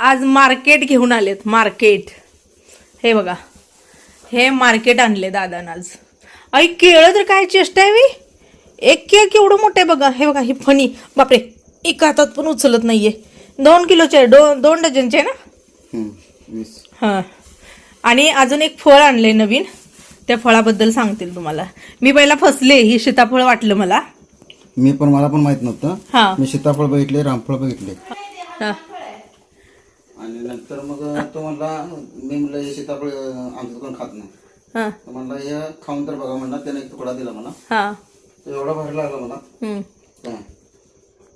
आज मार्केट घेऊन आलेत मार्केट. हे बघा. हे मार्केट आणले दादानं आज. आई केळं तर काय चेष्टा आहे बी? एक केळ केवढं मोठं आहे बघा. हे बघा ही फणी. बापरे एका हातात पण उचलत नाहीये. दोन किलोचे आहे दो दोन डझनचे आहे ना? हां. आणि अजून एक फळ आणलंय नवीन. त्या फळाबद्दल सांगतील तुम्हाला. मी पहिला फसले ही सीताफळ वाटलं मला. मी पण मला पण माहीत नव्हतं. हां. मी सीताफळ बघितले रामफळ बघितले. हां. आणि नंतर मग तो म्हणला मी म्हणलं हे सीताफळ आमचं दुकान खात नाही. हां. म्हणला हे खाऊन तर बघा म्हणला त्याने एक तुकडा दिला मला हां. तो एवढा भारी लागला मला हम्म. काय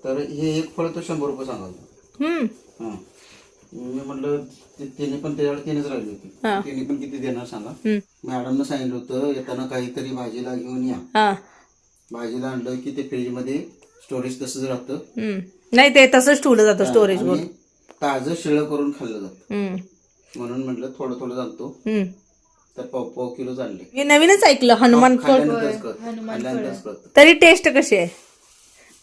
तर हे एक फळ तो शंभर रुपये सांगायचं हम्म. हां. मी म्हटलं ते- त्याने पण त्याच्यावर तीनच राहिली होती. त्याने पण किती देणार सांगा. हम्म. मॅडमनं सांगितलं होतं येताना काहीतरी भाजीला घेऊन या. हां. भाजीला आणलं की ते फ्रीजमध्ये स्टोरेज तसंच राहतं. हम्म. नाही ते तसंच ठेवलं जातं स्टोरेज वर. आणि ताजं शिळं करून खाल्लं जातं. हम्म. म्हणून म्हटलं थोडं थोडं हम्म. तर पाव पाव किलो चालले. मी नवीनच ऐकलं हनुमान फळ. खाल्ल्यानंतरच कळतं. खाल्ल्यानंतरच कळतं. तरी टेस्ट कशी आहे?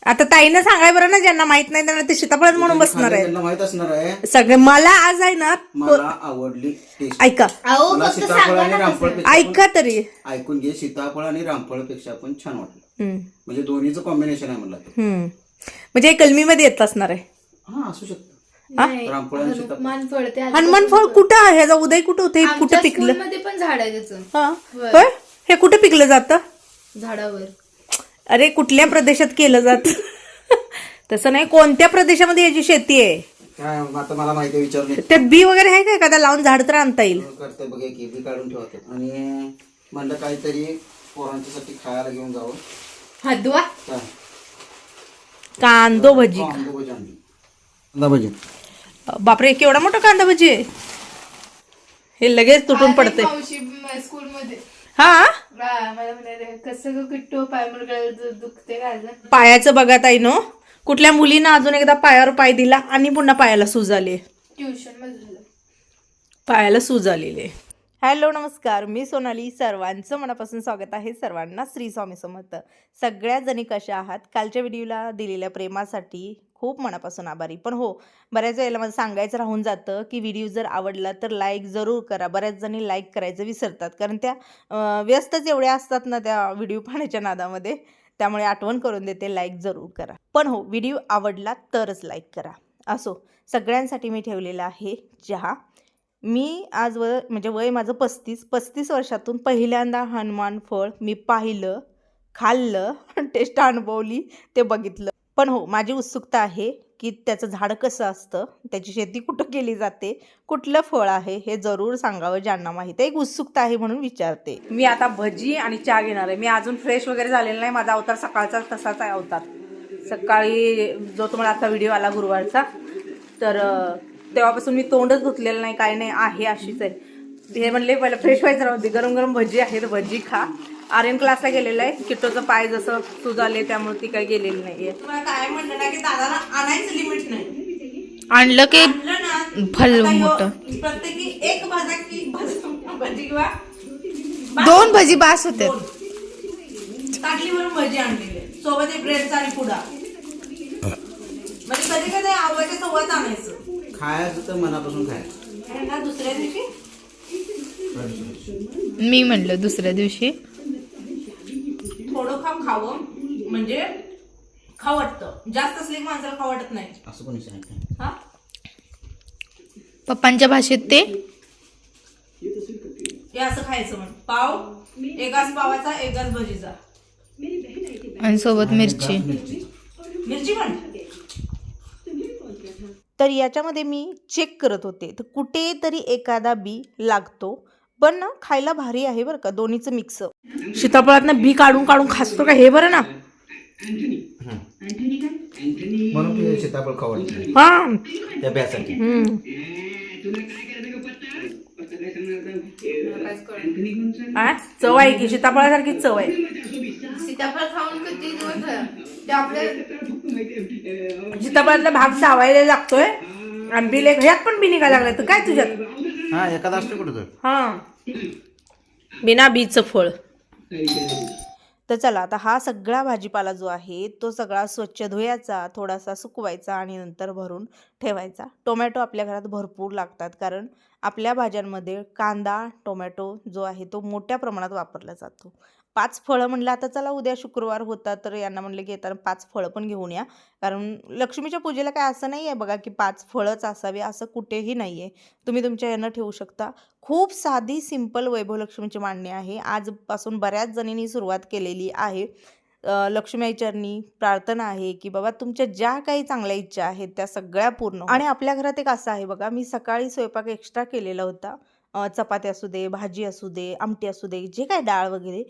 आता ताईनं सांगाय बरं ना ज्यांना माहीत नाही त्यांना ते सीताफळच म्हणून बसणार आहे. त्यांना माहीत असणार आहे. सगळे मला आज आहे ना मला आवडली टेस्ट ऐका. मला सीताफळ आणि रामफळ ऐका तरी. ऐकून घे सीताफळ आणि रामफळपेक्षा पण छान वाटलं. हम्म. म्हणजे दोन्हीचं कॉम्बिनेशन आहे म्हणलं. हम्म. म्हणजे हे कलमीमध्ये येत असणार आहे. हा असू शकतं. हनुमान फळ कुठं आहे? ह्याचा उदय कुठं होतं? हे कुठं पिकलं? मध्ये पण झाड आहे त्याचं. हा? होय? हे कुठं पिकलं जातं? झाडावर. अरे कुठल्या प्रदेशात केलं जात? तसं नाही कोणत्या प्रदेशामध्ये याची शेती आहे? काय आता मला माहिती आहे, विचारले त्यात बी वगैरे आहे का एखादा? लावून झाड तर आणता येईल. करते बघ एक बी काढून ठेवतात आणि म्हणलं काहीतरी पोरांच्यासाठी खायला घेऊन जावं. हादवा? काय कांदो भजी. कांदा भजी आणली. कांदा भजी. बापरे केवढा मोठा कांदा भजी आहे? हे लगेच तुटून पडते हा? कसं किट्टू पाय दुखते पायाचं बघा ताई नो कुठल्या मुलीनं अजून एकदा पायावर पाय दिला आणि पुन्हा पायाला सूज आली. ट्युशन पायाला सूज आलेली आहे. हॅलो नमस्कार. मी सोनाली. सर्वांचं मनापासून स्वागत आहे सर्वांना श्री स्वामी समर्थ. सगळ्या जणी कशा आहात? कालच्या व्हिडिओला दिलेल्या प्रेमासाठी खूप मनापासून आभारी. पण हो बऱ्याच वेळेला मला सांगायचं राहून जातं की व्हिडिओ जर आवडला तर लाईक जरूर करा. बऱ्याच जणी लाईक करायचं विसरतात. कारण त्या व्यस्तच एवढ्या असतात ना त्या व्हिडिओ पाहण्याच्या नादामध्ये. त्यामुळे आठवण करून देते लाईक जरूर करा. पण हो व्हिडिओ आवडला तरच लाईक करा. असो सगळ्यांसाठी मी ठेवलेला आहे चहा. मी आज व म्हणजे वय माझं पस्तीस पस्तीस वर्षातून पहिल्यांदा हनुमान फळ मी पाहिलं खाल्लं टेस्ट अनुभवली ते बघितलं. पण हो माझी उत्सुकता आहे की त्याचं झाड कसं असतं त्याची शेती कुठं केली जाते कुठलं फळ आहे हे जरूर सांगावं ज्यांना माहीत आहे. एक उत्सुकता आहे म्हणून विचारते. मी आता भजी आणि चहा घेणार आहे. मी अजून फ्रेश वगैरे झालेला नाही. माझा अवतार सकाळचा तसाच आहे अवतार. सकाळी जो तुम्हाला आता व्हिडिओ आला गुरुवारचा तर तेव्हापासून मी तोंडच धुतलेलं नाही काय नाही आहे अशीच आहे. हे म्हणले पहिलं फ्रेश व्हायचं राहते गरम गरम भजी आहेत भजी खा. आर्यन क्लासला गेलेला आहे. किट्टोचं पाय जसं सुजाले त्यामुळे ती काही गेलेली नाहीये. काय म्हणलं ना की दादाला आणायचं लिमिट नाही. आणलं की ह्यो मोठं. प्रत्येकी एक भाजा की भाजी किंवा दोन भजी बास होते. ताटलीवरून भजी आणलेली. सोबत एक ब्रेडचा आणि पुडा. म्हणजे कधी कधी आवडते सोबत आणायचं. खायचं तर मनापासून खायचं आणि ना दुसऱ्या दिवशी? मी म्हणलं दुसऱ्या दिवशी. थोडं खा खावं. म्हणजे खाऊ वाटतं. जास्त असले की माणसाला खाऊ वाटत नाही. असं कोणी सांगितलं हा? पप्पांच्या भाषेत ते? हे असं खायचं म्हण. पाव एकाच पावाचा एकाच भजीचा. आणि सोबत मिरची. मिरची. पण तर याच्यामध्ये मी चेक करत होते. तर कुठेतरी एखादा बी लागतो. पण ना खायला भारी आहे बरं का दोन्हीचं मिक्स सीताफळात बी काढून काढून खासतो का? हे बरं ना. म्हणून सीताफळ हा. आ? चव आहे की? सीताफळासारखी चव आहे. सीताफळ खाऊन किती दिवस आपल्या सीताफळातला भाग सावायला लागतोय. आणि बिल एक ह्यात पण बी निघायला लागलाय तर काय तुझ्यात? हा एखादा असतो कुठं तर. हा. बिना बीचं फळ. तर चला आता हा सगळा भाजीपाला जो आहे तो सगळा स्वच्छ धुयाचा थोडासा सुकवायचा आणि नंतर भरून ठेवायचा. टोमॅटो आपल्या घरात भरपूर लागतात कारण आपल्या भाज्यांमध्ये कांदा टोमॅटो जो आहे तो मोठ्या प्रमाणात वापरला जातो. पाच फळं म्हणलं आता चला उद्या शुक्रवार होता तर यांना म्हणलं की येताना पाच फळं पण घेऊन या. कारण लक्ष्मीच्या पूजेला काय असं नाही आहे बघा की पाच फळंच असावी असं कुठेही नाही आहे तुम्ही तुमच्या यानं ठेवू शकता. खूप साधी सिंपल वैभव लक्ष्मीची मांडणी आहे. आजपासून बऱ्याच जणींनी सुरुवात केलेली आहे. लक्ष्मी चरणी प्रार्थना आहे की बाबा तुमच्या ज्या काही चांगल्या इच्छा आहेत त्या सगळ्या पूर्ण आणि आपल्या घरात एक असं आहे बघा मी सकाळी स्वयंपाक एक्स्ट्रा केलेला होता. चपाती असू दे भाजी असू दे आमटी असू दे जे काय डाळ वगैरे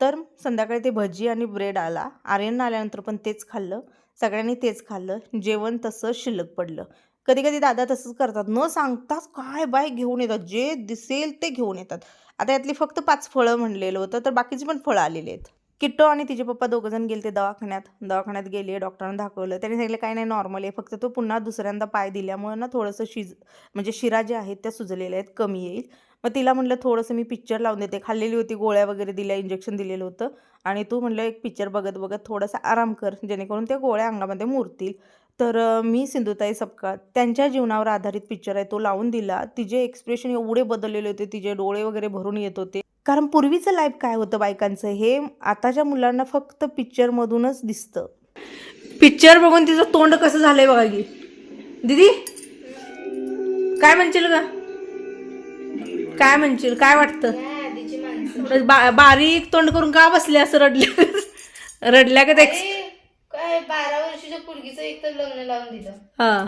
तर संध्याकाळी ते भजी आणि ब्रेड आला. आर्यन आल्यानंतर पण तेच खाल्लं. सगळ्यांनी तेच खाल्लं. जेवण तसं शिल्लक पडलं. कधी कधी दादा तसंच करतात. न सांगताच काय बाय घेऊन येतात. जे दिसेल ते घेऊन येतात. आता यातली फक्त पाच फळं म्हणलेलं होतं तर बाकीची पण फळं आलेली आहेत. किट्टो आणि तिचे पप्पा दोघंजण गेले ते दवाखान्यात. दवाखान्यात गेले डॉक्टरांना दाखवलं. त्यांनी सांगितलं काय नाही नॉर्मल आहे. फक्त तो पुन्हा दुसऱ्यांदा पाय दिल्यामुळे ना थोडंसं शिज म्हणजे शिरा ज्या आहेत त्या सुजलेल्या आहेत कमी येईल. मग तिला म्हणलं थोडंसं मी पिक्चर लावून देते. खाल्लेली होती गोळ्या वगैरे दिल्या इंजेक्शन दिलेलं होतं. आणि तू म्हणलं एक पिक्चर बघत बघत थोडासा आराम कर जेणेकरून त्या गोळ्या अंगामध्ये मुरतील. तर मी सिंधुताई सपकाळ त्यांच्या जीवनावर आधारित पिक्चर आहे तो लावून दिला. तिचे एक्सप्रेशन एवढे बदललेले होते तिचे डोळे वगैरे भरून येत होते. कारण पूर्वीचं लाईफ काय होतं बायकांचं हे आताच्या मुलांना फक्त पिक्चरमधूनच दिसतं. पिक्चर बघून तिचं तोंड कसं झालंय बघा की. दीदी काय म्हणशील का काय म्हणशील? काय वाटतं? बा- बारीक तोंड करून का बसले असं रडल्या? रडल्या का ते अरे, काय बारा वर्षाच्या एक तर लग्न लावून दिलं. हा.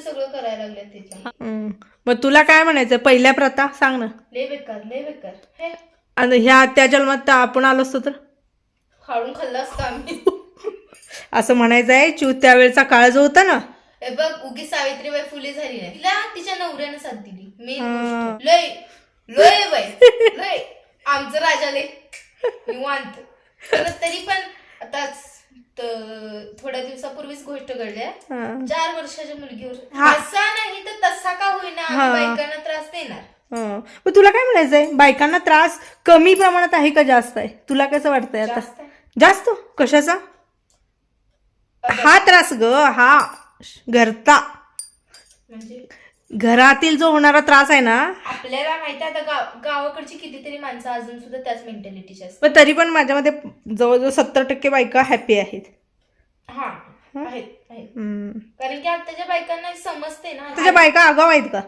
सगळं करायला लागलं. मग तुला काय म्हणायचं पहिल्या प्रथा सांग ना. लय बेकार लय बेकार. आणि ह्या त्या जन्मात त्या आपण आलो असतो तर? खाडून खाल्लं असतं आम्ही. असं म्हणायचं आहे चिव त्यावेळेचा काळ जो होता ना हे बघ उगी सावित्रीबाई फुले झाली नाही. तिला तिच्या नवऱ्यानं साथ दिली. मेन. गोष्ट. लय लय बाई लय. आमचं राजाले निवांत. खरं तरी पण आता त- थोड्या दिवसापूर्वीच गोष्ट घडल्या. चार वर्षाच्या मुलगीवर. हा. असा नाही तर तसा का होईना? हा. बायकांना त्रास देणार. हं. मग तुला काय म्हणायचंय? बायकांना त्रास कमी प्रमाणात आहे का जास्त आहे? तुला कसं वाटतंय आता. जास्त. कशाचा? हा त्रास ग हा. घरचा म्हणजे घरातील जो होणारा त्रास आहे ना आपल्याला माहिती आहे आता गाव गावाकडची कितीतरी माणसं अजून सुद्धा त्याच मेंटॅलिटीची असतात. पण तरी पण माझ्यामध्ये जवळजवळ सत्तर टक्के बायका हॅपी आहेत. हा आहेत आहेत. कारण की आताच्या बायकांना समजते ना. तुझ्या बायका आगाव आहेत का?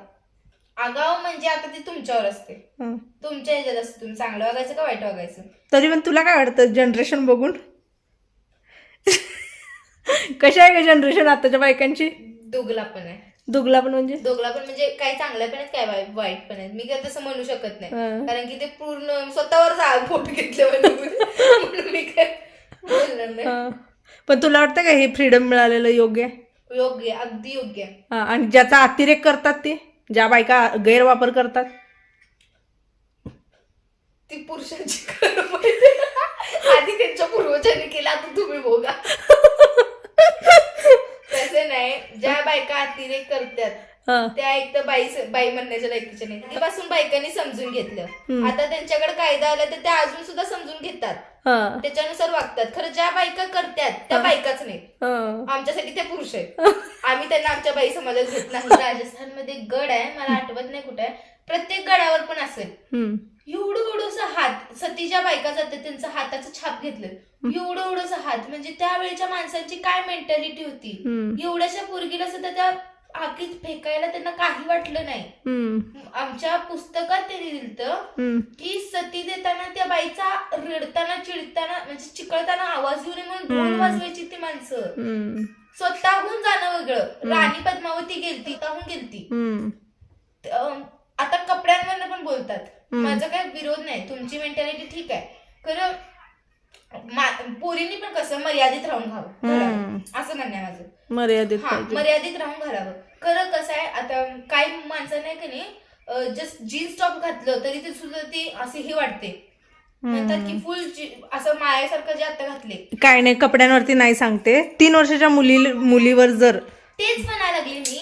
आगाव म्हणजे आता ते तुमच्यावर असते. हं. तुमच्या ह्याच्यात असते तुम्ही चांगलं वागायचं का वाईट वागायचं? तरी पण तुला काय वाटतं? जनरेशन बघून? कशा आहे का जनरेशन आताच्या बायकांची? दोघला पण आहे. दुगला पण म्हणजे? दोघला पण म्हणजे काही चांगल्या पण आहेत काय वाई- वाईट पण आहेत. मी काय तसं म्हणू शकत नाही. कारण की ते पूर्ण स्वतःवर फोटो घेतले म्हणून मी काय बोलणार नाही. पण तुला वाटतं का हे फ्रीडम मिळालेलं योग्य आहे? योग्य अगदी योग्य आहे. हा, आणि ज्याचा अतिरेक करतात ते ज्या बायका गैरवापर करतात? ती पुरुषांची. आधी त्यांच्या पूर्वजांनी केला आता तुम्ही भोगा तसे नाही. ज्या बायका अतिरेक करतात हा. त्या एक तर बाई बाई म्हणण्याच्या लायकीच्या नाही आधीपासून बायकांनी समजून घेतलं. आता त्यांच्याकडे कायदा आला तर त्या अजून सुद्धा समजून घेतात. हा. त्याच्यानुसार वागतात. खरं ज्या बायका करतात त्या बायकाच नाही हा. आमच्यासाठी त्या पुरुष आहेत. आम्ही त्यांना आमच्या बाई समाजात घेत नाही. राजस्थानमध्ये गड आहे. मला आठवत नाही कुठे आहे. प्रत्येक गडावर पण असेल. एवढं एवढंसं हात सतीच्या बायका जातात त्यांचं हाताचं छाप घेतलं एवढं एवढंसं हात म्हणजे त्यावेळेच्या माणसांची काय मेंटॅलिटी होती. एवढ्याशा पोरगीला सुद्धा त्या आगीत फेकायला त्यांना काही वाटलं नाही. आमच्या पुस्तकात त्यांनी दिलं हम्म. की सती देताना त्या बाईचा रडताना चिडताना म्हणजे चिकळताना आवाज येऊ नये म्हणून ढोल हम्म. वाजवायची ती माणसं. स्वतःहून जाणं वेगळं राणी पद्मावती गेलती स्वतःहून गेलती आता कपड्यांवर पण बोलतात. माझा काही विरोध नाही. तुमची मेंटॅलिटी ठीक आहे. खरं पोरींनी पण कसं मर्यादित राहून घावं. घालावं. असं म्हणणं आहे माझं. मर्यादित मर्यादित राहून घालावं. खरं कसं आहे आता काही माणसं नाही का नाही जस्ट जीन्स टॉप घातलं तरी ते सुद्धा ती असे हे वाटते. म्हणतात की फुल असं मायासारखं जे आता घातले. काय नाही कपड्यांवरती नाही सांगते. तीन वर्षाच्या मुली मुलीवर जर. तेच म्हणायला लागले मी.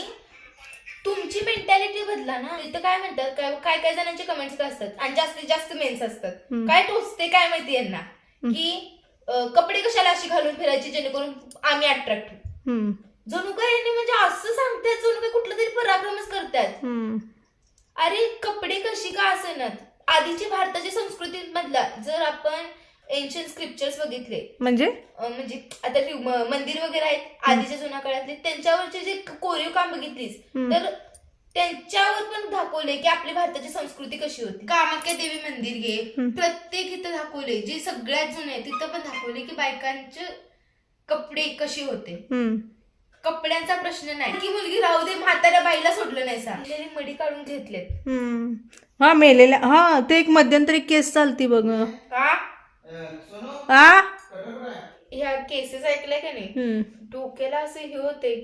तुमची मेंटॅलिटी बदला ना. इथं काय म्हणतात काय काय काय जणांचे कमेंट्स असतात. आणि जास्तीत जास्त मेन्स असतात. हम्म. काय टोचते काय माहिती यांना? की अं, कपडे कशाला अशी घालून फिरायचे जेणेकरून आम्ही अट्रॅक्ट हम्म, जणू काय यांनी म्हणजे असं सांगतात जणू काय कुठलं तरी पराक्रमच करतात. हम्म, अरे कपडे कशी का असेनात आधीची भारताच्या संस्कृती मधला जर आपण एन्शियन स्क्रिप्चर्स बघितले. म्हणजे? म्हणजे आता म- मंदिर वगैरे आहेत आधीच्या जुन्या काळातले त्यांच्यावरचे जे कोरीव काम बघितलीस हम्म. तर त्यांच्यावर पण दाखवले की आपली भारताची संस्कृती कशी होती. कामाख्या देवी मंदिर घे हम्म. प्रत्येक इथं दाखवले जे सगळ्यात जुने आहे तिथं पण दाखवले की बायकांचे कपडे कसे होते. हम्म, कपड्यांचा प्रश्न नाही. की मुलगी राहू दे म्हाताऱ्या बाईला सोडलं नाही सा. मडी काढून घेतलेत. हम्म. हा मेलेल्या हा ते एक मध्यंतरी केस चालती बघ. का हा ह्या केसेस ऐकल्या का नाही? हम्म. डोक्याला असे हे होते.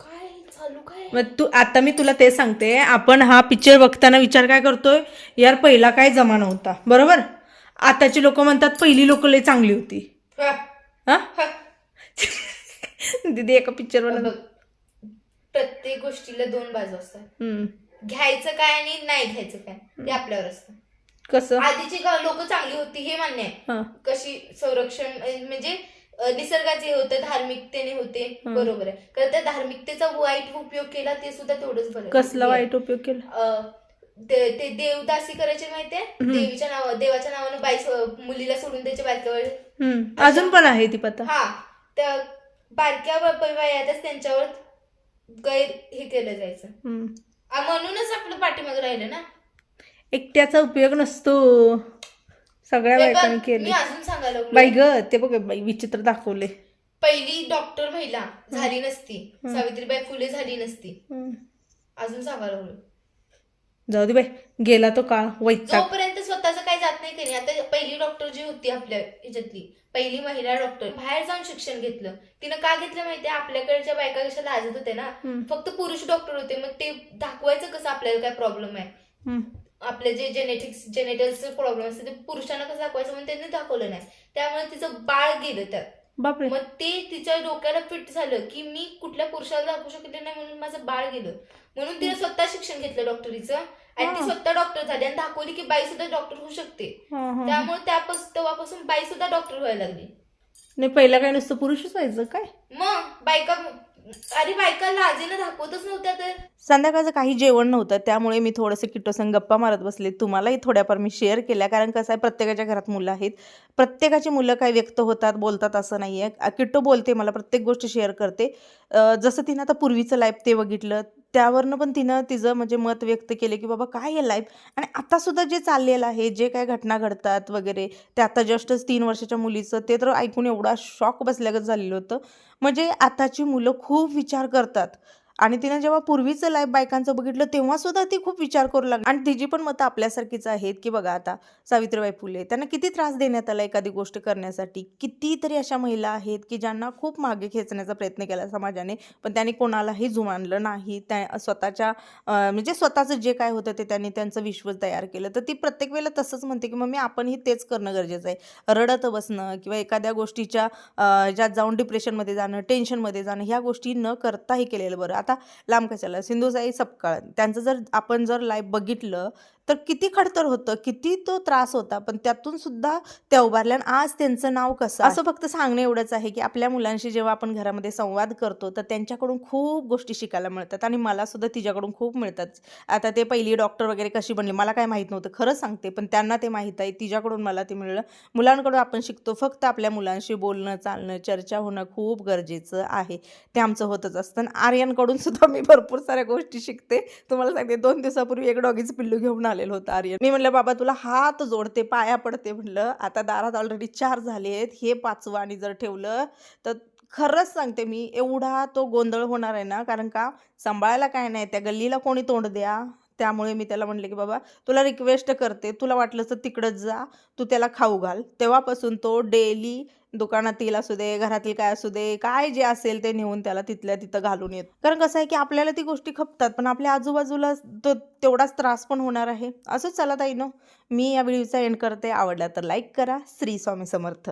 काय चालू काय? मग तू आता मी तुला ते सांगते. आपण हा पिक्चर बघताना विचार काय करतोय? यार पहिला काय जमाना होता. बरोबर? आताची लोक म्हणतात पहिली लोक लय चांगली होती. हा, हा? हा. दीदी एका पिक्चर बघ, वर प्रत्येक गोष्टीला दोन बाजू असतात. घ्यायचं काय आणि नाही घ्यायचं काय ते आपल्यावर असतं. कसं? आधीची लोक चांगली होती हे मान्य आहे. कशी संरक्षण म्हणजे निसर्गाचे होते धार्मिकतेने होते. बरोबर आहे. कारण त्या धार्मिकतेचा वाईट उपयोग केला ते सुद्धा तेवढंच बरं कसला वाईट उपयोग केला? ते देवदासी करायचे माहितीये. देवीच्या नाव देवाच्या नावानं बाई मुलीला सोडून त्याच्या बायकावर. अजून पण आहे ती पता हा. त्या बारक्या बायातच त्यांच्यावर गैर हे केलं जायचं. म्हणूनच आपलं पाठीमागे राहिलं ना? एकट्याचा उपयोग नसतो. सगळ्या बायकांनी केले. अजून सांगायला लागलोय. बाई ग ते बघ बाई विचित्र दाखवले. पहिली डॉक्टर महिला झाली नसती. सावित्रीबाई फुले झाली नसती. अजून सांगायला. जाऊ दे बाई गेला तो काळ वैताग. जोपर्यंत स्वतःच काही जात नाही तरी आता पहिली डॉक्टर जी होती आपल्या ह्याच्यातली पहिली महिला डॉक्टर बाहेर जाऊन शिक्षण घेतलं. तिनं का घेतलं माहितीये आपल्याकडच्या बायका कशा लाजत होते ना. फक्त पुरुष डॉक्टर होते. मग ते दाखवायचं कसं? आपल्याला काय प्रॉब्लेम आहे. आपले जे जेनेटिक्स जेनेटल्सचे प्रॉब्लेम असते ते पुरुषांना कसं दाखवायचं म्हणून त्यांनी दाखवलं नाही. त्यामुळे तिचं बाळ गेलं त्यात बापरे. मग ते तिच्या डोक्याला फिट झालं की मी कुठल्या पुरुषाला दाखवू शकले नाही म्हणून माझं बाळ गेलं. म्हणून तिने स्वतः शिक्षण घेतलं डॉक्टरीचं आणि ती. स्वतः डॉक्टर झाली आणि दाखवली की बाई सुद्धा डॉक्टर होऊ शकते. त्यामुळे त्यापासून तेव्हापासून बाई सुद्धा डॉक्टर व्हायला लागली. नाही पहिला काय नुसतं पुरुषच व्हायचं काय? मग बायका अरे बायका लाजेनं दाखवतच नव्हत्या तर. संध्याकाळचं काही जेवण नव्हतं त्यामुळे मी थोडंसं किट्टोसंग गप्पा मारत बसले. तुम्हालाही थोड्याफार मी शेअर केल्या कारण कसं आहे प्रत्येकाच्या घरात मुलं आहेत. प्रत्येकाची मुलं काय व्यक्त होतात बोलतात असं नाही आहे किट्टो बोलते मला प्रत्येक गोष्ट शेअर करते. अं, जसं तिनं आता पूर्वीचं लाईफ ते बघितलं त्यावरनं पण तिनं तिचं म्हणजे मत व्यक्त केले की बाबा काय हे लाईफ आणि आतासुद्धा जे चाललेलं आहे जे काय घटना घडतात वगैरे ते आता जस्टच तीन वर्षाच्या मुलीचं ते तर ऐकून एवढा शॉक बसल्यागत झालेलं होतं. म्हणजे आताची मुलं खूप विचार करतात. आणि तिनं जेव्हा पूर्वीचं लाईफ बायकांचं बघितलं तेव्हा सुद्धा ती खूप विचार करू लागली. आणि तिची पण मतं आपल्यासारखीच आहेत की बघा आता सावित्रीबाई फुले त्यांना किती त्रास देण्यात आला एखादी गोष्ट करण्यासाठी? कितीतरी अशा महिला आहेत की ज्यांना खूप मागे खेचण्याचा प्रयत्न केला समाजाने पण त्यांनी कोणालाही जुमानलं नाही. त्या स्वतःच्या म्हणजे स्वतःचं जे काय होतं ते त्यांनी त्यांचं विश्व तयार केलं. तर ती प्रत्येक वेळेला तसंच म्हणते की मम्मी आपणही तेच करणं गरजेचं आहे. रडत बसणं किंवा एखाद्या गोष्टीच्या ज्यात जाऊन डिप्रेशनमध्ये जाणं टेन्शनमध्ये जाणं ह्या गोष्टी न करताही केलेलं बरं. आता लांब कशाला? सिंधुसाई सपकाळ. त्यांचं जर आपण जर लाईफ बघितलं तर किती खडतर होतं किती तो त्रास होता पण त्यातून सुद्धा त्या उभारल्या. आज त्यांचं नाव कसं असं फक्त सांगणं एवढंच आहे की आपल्या मुलांशी जेव्हा आपण घरामध्ये संवाद करतो तर त्यांच्याकडून खूप गोष्टी शिकायला मिळतात आणि मला सुद्धा तिच्याकडून खूप मिळतात. आता ते पहिली डॉक्टर वगैरे कशी बनली मला काय माहीत नव्हतं खरं सांगते पण त्यांना ते माहीत आहे तिच्याकडून मला ते मिळलं. मुलांकडून आपण शिकतो फक्त आपल्या मुलांशी बोलणं चालणं चर्चा होणं खूप गरजेचं आहे. ते आमचं होतच असतं. आणि आर्यनकडून सुद्धा मी भरपूर साऱ्या गोष्टी शिकते. तुम्हाला सांगते दोन दिवसापूर्वी एक डॉगीचं पिल्लू घेऊन आलेलं होतं आर्यन. मी म्हणलं बाबा तुला हात जोडते पाया पडते म्हणलं. आता दारात ऑलरेडी चार झाले आहेत हे पाचवं आणि जर ठेवलं तर खरंच सांगते मी एवढा तो गोंधळ होणार आहे ना कारण का सांभाळायला काय नाही त्या गल्लीला कोणी तोंड द्या त्यामुळे मी त्याला म्हटले की बाबा तुला रिक्वेस्ट करते. तुला वाटलं तर तिकडंच जा. तू त्याला खाऊ घाल. तेव्हापासून तो डेली दुकानातील असू दे घरातील काय असू दे काय जे असेल ते नेऊन त्याला तिथल्या तिथं घालून येत. कारण कसं आहे की आपल्याला ती गोष्टी खपतात पण आपल्या आजूबाजूला तो तेवढाच त्रास पण होणार आहे. असंच चला ताई नो. मी या व्हिडिओचा एंड करते. आवडला तर लाईक करा. श्री स्वामी समर्थ.